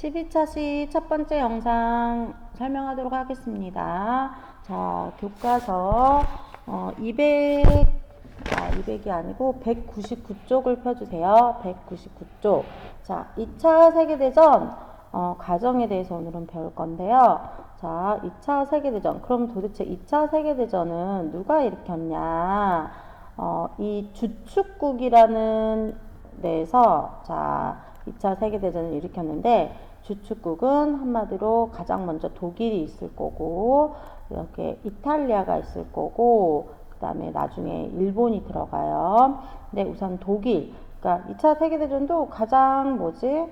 12차 시 첫 번째 영상 설명하도록 하겠습니다. 자, 교과서 어, 200, 아, 200이 아니고 199쪽을 펴주세요. 199쪽. 자, 2차 세계대전 어, 과정에 대해서 오늘은 배울 건데요. 자, 2차 세계대전. 그럼 도대체 2차 세계대전은 누가 일으켰냐? 어, 이 주축국이라는 데에서 자, 2차 세계대전을 일으켰는데 주축국은 한마디로 가장 먼저 독일이 있을 거고 이렇게 이탈리아가 있을 거고 그 다음에 나중에 일본이 들어가요. 근데 우선 독일 그러니까 2차 세계대전도 가장 뭐지?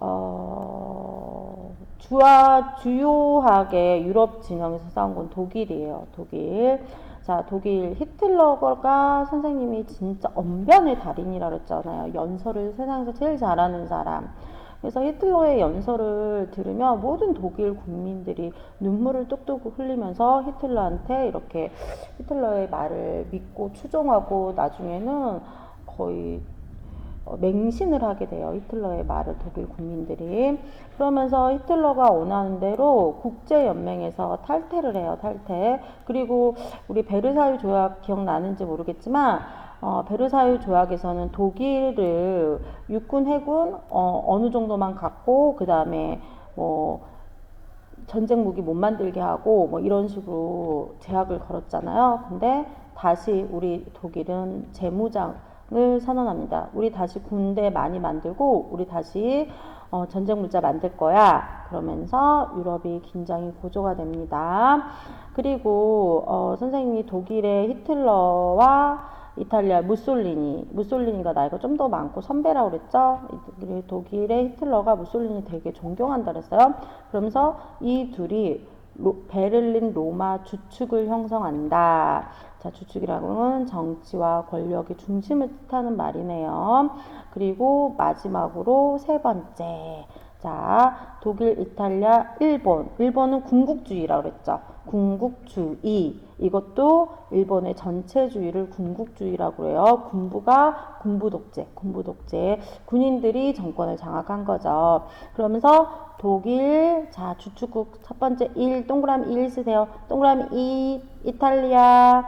어, 주와 주요하게 유럽 진영에서 싸운 건 독일이에요. 독일. 자, 독일 히틀러가 선생님이 진짜 언변의 달인이라 그랬잖아요. 연설을 세상에서 제일 잘하는 사람. 그래서 히틀러의 연설을 들으면 모든 독일 국민들이 눈물을 뚝뚝 흘리면서 히틀러한테 이렇게 히틀러의 말을 믿고 추종하고 나중에는 거의 어, 맹신을 하게 돼요. 히틀러의 말을 독일 국민들이. 그러면서 히틀러가 원하는 대로 국제연맹에서 탈퇴를 해요. 탈퇴. 그리고 우리 베르사유 조약 기억나는지 모르겠지만 어, 베르사유 조약에서는 독일을 육군, 해군 어, 어느 정도만 갖고 그 다음에 뭐 전쟁 무기 못 만들게 하고 뭐 이런 식으로 제약을 걸었잖아요. 근데 다시 우리 독일은 재무장을 선언합니다. 우리 다시 군대 많이 만들고 우리 다시 어, 전쟁 물자 만들 거야. 그러면서 유럽이 긴장이 고조가 됩니다. 그리고 어, 선생님이 독일의 히틀러와 이탈리아 무솔리니, 무솔리니가 나이가 좀 더 많고 선배라고 그랬죠? 독일의 히틀러가 무솔리니 되게 존경한다 그랬어요. 그러면서 이 둘이 로, 베를린 로마 주축을 형성한다. 자, 주축이라고는 정치와 권력의 중심을 뜻하는 말이네요. 그리고 마지막으로 세 번째. 자, 독일, 이탈리아, 일본. 일본은 군국주의라고 그랬죠. 군국주의. 이것도 일본의 전체주의를 군국주의라고 해요. 군부가 군부 독재, 군부 독재. 군인들이 정권을 장악한 거죠. 그러면서 독일, 자, 주축국 첫 번째 1, 동그라미 1 쓰세요. 동그라미 2, 이탈리아,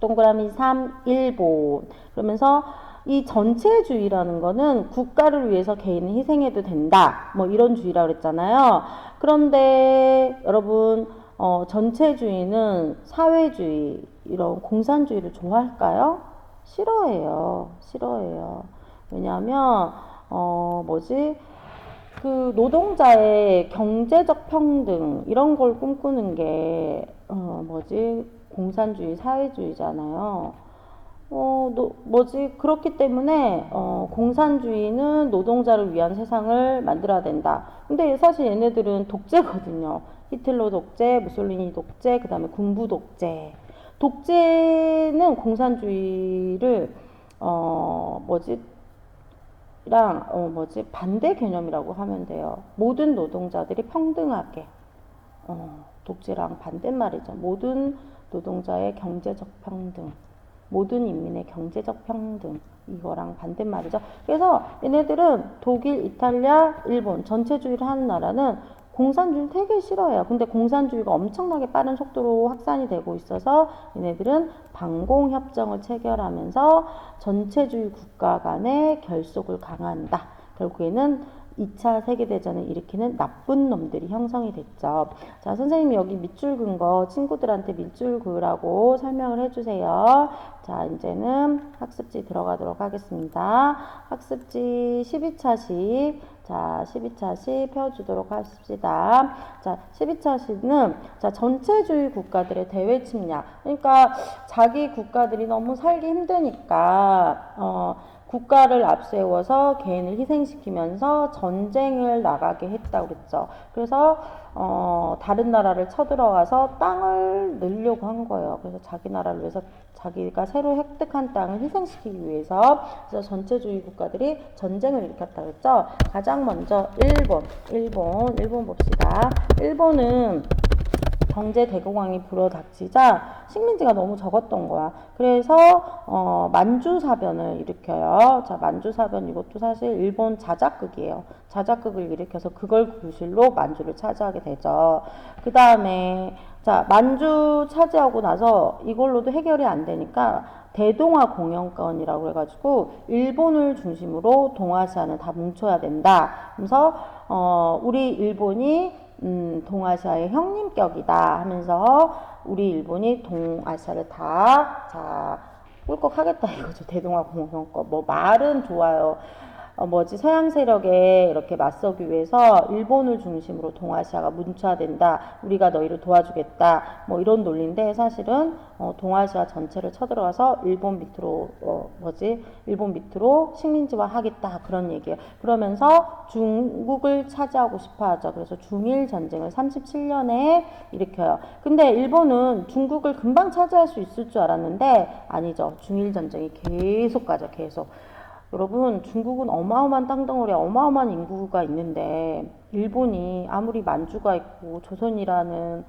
동그라미 3, 일본. 그러면서 이 전체주의라는 거는 국가를 위해서 개인은 희생해도 된다. 뭐 이런 주의라고 그랬잖아요. 그런데 여러분, 어, 전체주의는 사회주의, 이런 공산주의를 좋아할까요? 싫어해요. 싫어해요. 왜냐하면, 어, 뭐지? 그 노동자의 경제적 평등, 이런 걸 꿈꾸는 게, 어, 뭐지? 공산주의, 사회주의잖아요. 어, 노, 뭐지? 그렇기 때문에, 어, 공산주의는 노동자를 위한 세상을 만들어야 된다. 근데 사실 얘네들은 독재거든요. 히틀러 독재, 무솔리니 독재, 그 다음에 군부 독재. 독재는 공산주의를, 어, 뭐지? 랑, 어, 뭐지? 반대 개념이라고 하면 돼요. 모든 노동자들이 평등하게. 어, 독재랑 반대말이죠. 모든 노동자의 경제적 평등. 모든 인민의 경제적 평등 이거랑 반대말이죠. 그래서 얘네들은 독일, 이탈리아, 일본 전체주의를 하는 나라는 공산주의 되게 싫어해요. 근데 공산주의가 엄청나게 빠른 속도로 확산이 되고 있어서 얘네들은 방공협정을 체결하면서 전체주의 국가 간의 결속을 강화한다. 결국에는 2차 세계대전을 일으키는 나쁜 놈들이 형성이 됐죠. 자, 선생님이 여기 밑줄 긋은 거 친구들한테 밑줄 그으라고 설명을 해주세요. 자, 이제는 학습지 들어가도록 하겠습니다. 학습지 12차씩, 자, 12차씩 펴주도록 하십시다. 자, 12차씩은, 자, 전체주의 국가들의 대외 침략. 그러니까 자기 국가들이 너무 살기 힘드니까, 어, 국가를 앞세워서 개인을 희생시키면서 전쟁을 나가게 했다고 그랬죠. 그래서 어, 다른 나라를 쳐들어가서 땅을 늘려고 한 거예요. 그래서 자기 나라를 위해서 자기가 새로 획득한 땅을 희생시키기 위해서 그래서 전체주의 국가들이 전쟁을 일으켰다 그랬죠. 가장 먼저 일본, 일본, 일본 봅시다. 일본은 경제 대공황이 불어닥치자 식민지가 너무 적었던 거야. 그래서 어, 만주사변을 일으켜요. 자, 만주사변 이것도 사실 일본 자작극이에요. 자작극을 일으켜서 그걸 구실로 만주를 차지하게 되죠. 그 다음에 자 만주 차지하고 나서 이걸로도 해결이 안 되니까 대동아 공영권이라고 해가지고 일본을 중심으로 동아시아는 다 뭉쳐야 된다. 그래서 어, 우리 일본이 음, 동아시아의 형님격이다 하면서 우리 일본이 동아시아를 다 자 꿀꺽하겠다 이거죠. 대동아 공영권. 뭐 말은 좋아요. 어, 뭐지 서양 세력에 이렇게 맞서기 위해서 일본을 중심으로 동아시아가 뭉쳐야된다. 우리가 너희를 도와주겠다. 뭐 이런 논리인데 사실은 어, 동아시아 전체를 쳐들어가서 일본 밑으로 어, 뭐지 일본 밑으로 식민지화 하겠다 그런 얘기예요. 그러면서 중국을 차지하고 싶어하죠. 그래서 중일 전쟁을 37년에 일으켜요. 근데 일본은 중국을 금방 차지할 수 있을 줄 알았는데 아니죠. 중일 전쟁이 계속 가죠. 계속. 여러분 중국은 어마어마한 땅덩어리 어마어마한 인구가 있는데 일본이 아무리 만주가 있고 조선이라는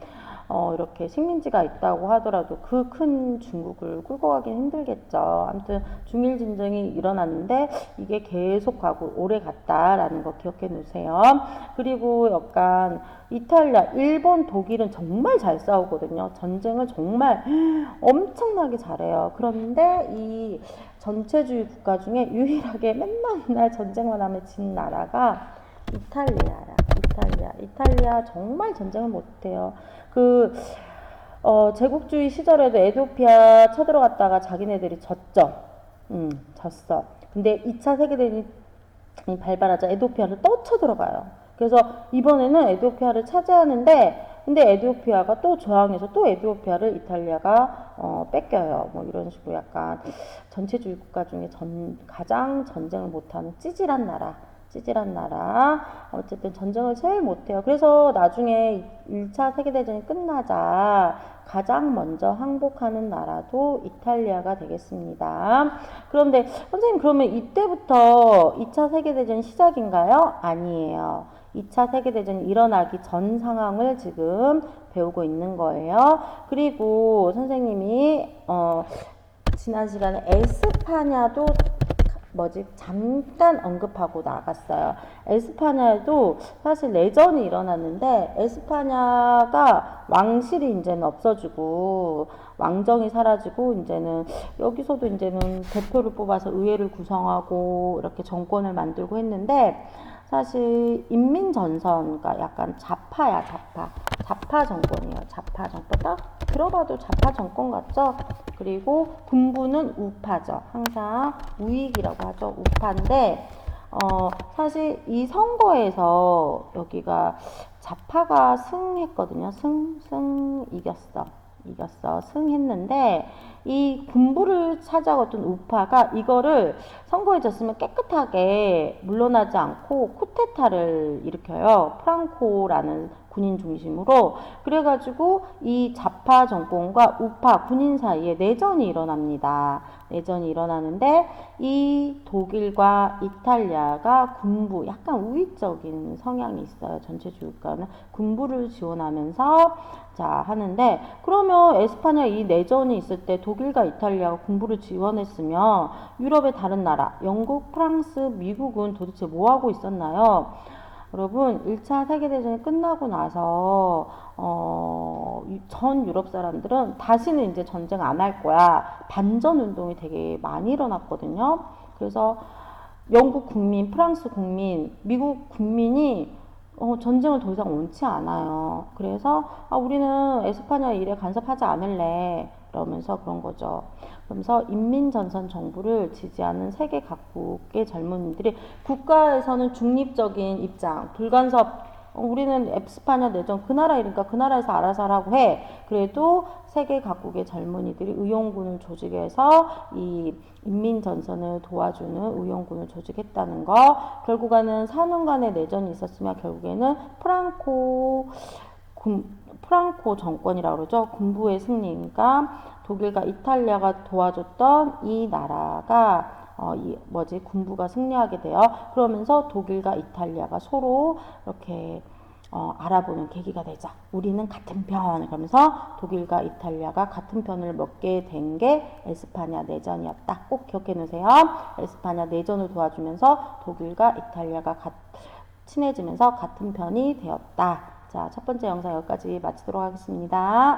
어, 이렇게 식민지가 있다고 하더라도 그 큰 중국을 끌고 가긴 힘들겠죠. 아무튼 중일 전쟁이 일어났는데 이게 계속 가고 오래 갔다라는 거 기억해 놓으세요. 그리고 약간 이탈리아, 일본, 독일은 정말 잘 싸우거든요. 전쟁을 정말 엄청나게 잘해요. 그런데 이 전체주의 국가 중에 유일하게 맨날 맨날 전쟁만 하면 진 나라가 이탈리아라. 이탈리아. 이탈리아 정말 전쟁을 못해요. 그, 어, 제국주의 시절에도 에도피아 쳐들어갔다가 자기네들이 졌죠. 음, 졌어. 근데 2차 세계대전이 발발하자 에도피아를 또 쳐들어가요. 그래서 이번에는 에도피아를 차지하는데 근데 에티오피아가 또 저항해서 또 에티오피아를 이탈리아가 어, 뺏겨요. 뭐 이런 식으로 약간 전체주의 국가 중에 전, 가장 전쟁을 못하는 찌질한 나라. 찌질한 나라. 어쨌든 전쟁을 제일 못해요. 그래서 나중에 1차 세계대전이 끝나자 가장 먼저 항복하는 나라도 이탈리아가 되겠습니다. 그런데 선생님 그러면 이때부터 2차 세계대전 시작인가요? 아니에요. 2차 세계대전이 일어나기 전 상황을 지금 배우고 있는 거예요. 그리고 선생님이 어, 지난 시간에 에스파냐도 뭐지 잠깐 언급하고 나갔어요. 에스파냐도 사실 내전이 일어났는데 에스파냐가 왕실이 이제는 없어지고 왕정이 사라지고 이제는 여기서도 이제는 대표를 뽑아서 의회를 구성하고 이렇게 정권을 만들고 했는데 사실 인민전선가 약간 좌파야 좌파. 좌파 정권이에요 좌파 정권. 딱 들어봐도 좌파 정권 같죠? 그리고 군부는 우파죠. 항상 우익이라고 하죠 우파인데 어 사실 이 선거에서 여기가 좌파가 승했거든요. 승 승 이겼어 이겼어 승했는데 이 군부를 찾아왔던 우파가 이거를 선거에 졌으면 깨끗하게 물러나지 않고 쿠데타를 일으켜요. 프랑코라는 군인 중심으로 그래가지고 이 좌파 정권과 우파 군인 사이에 내전이 일어납니다. 내전이 일어나는데 이 독일과 이탈리아가 군부 약간 우익적인 성향이 있어요. 전체 주국가는 군부를 지원하면서 자 하는데 그러면 에스파냐 이 내전이 있을 때 독일 과 이탈리아가 군부를 지원했으면 유럽의 다른 나라 영국, 프랑스, 미국은 도대체 뭐 하고 있었나요? 여러분 1차 세계대전이 끝나고 나서 어, 전 유럽 사람들은 다시는 이제 전쟁 안 할 거야 반전 운동이 되게 많이 일어났거든요. 그래서 영국 국민, 프랑스 국민, 미국 국민이 어, 전쟁을 더 이상 원치 않아요. 그래서 아, 우리는 에스파냐 일에 간섭하지 않을래. 그러면서 그런 거죠. 그러면서 인민전선 정부를 지지하는 세계 각국의 젊은이들이 국가에서는 중립적인 입장, 불간섭 어, 우리는 에스파냐 내전 그 나라 이니까 그 나라에서 알아서 하라고 해. 그래도 세계 각국의 젊은이들이 의용군을 조직해서 이 인민전선을 도와주는 의용군을 조직했다는 거. 결국에는 4년간의 내전이 있었으면 결국에는 프랑코 군, 프랑코 정권이라고 그러죠. 군부의 승리니까 독일과 이탈리아가 도와줬던 이 나라가 어, 이 뭐지 군부가 승리하게 돼요. 그러면서 독일과 이탈리아가 서로 이렇게 어, 알아보는 계기가 되죠. 우리는 같은 편 그러면서 독일과 이탈리아가 같은 편을 먹게 된 게 에스파냐 내전이었다. 꼭 기억해 놓으세요. 에스파냐 내전을 도와주면서 독일과 이탈리아가 같- 친해지면서 같은 편이 되었다. 자, 첫 번째 영상 여기까지 마치도록 하겠습니다.